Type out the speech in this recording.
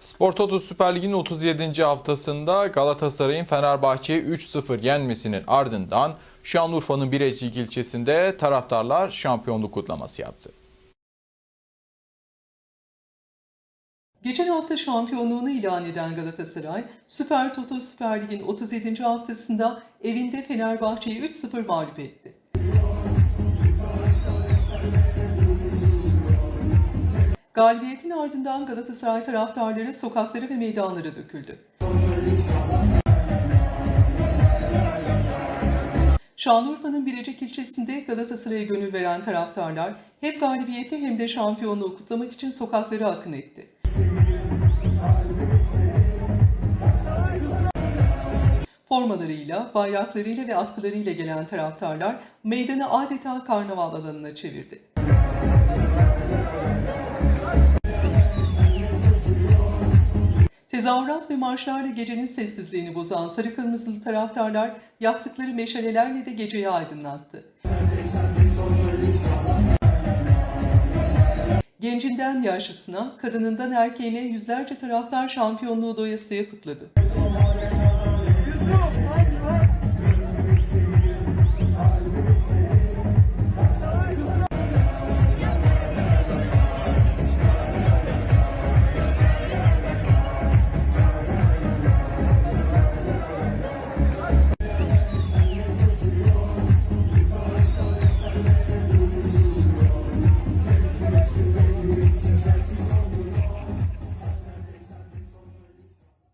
Spor Toto Süper Lig'in 37. haftasında Galatasaray'ın Fenerbahçe'yi 3-0 yenmesinin ardından Şanlıurfa'nın Birecik ilçesinde taraftarlar şampiyonluk kutlaması yaptı. Geçen hafta şampiyonluğunu ilan eden Galatasaray, Süper Toto Süper Lig'in 37. haftasında evinde Fenerbahçe'yi 3-0 mağlup etti. Galibiyetin ardından Galatasaray taraftarları sokaklara ve meydanlara döküldü. Şanlıurfa'nın Birecik ilçesinde Galatasaray'a gönül veren taraftarlar hem galibiyeti hem de şampiyonluğu kutlamak için sokaklara akın etti. Formalarıyla, bayraklarıyla ve atkılarıyla gelen taraftarlar meydanı adeta karnaval alanına çevirdi. Tezahürat ve marşlarla gecenin sessizliğini bozan sarı kırmızılı taraftarlar yaktıkları meşalelerle de geceyi aydınlattı. Gencinden yaşlısına, kadınından erkeğine yüzlerce taraftar şampiyonluğu doyasıya kutladı.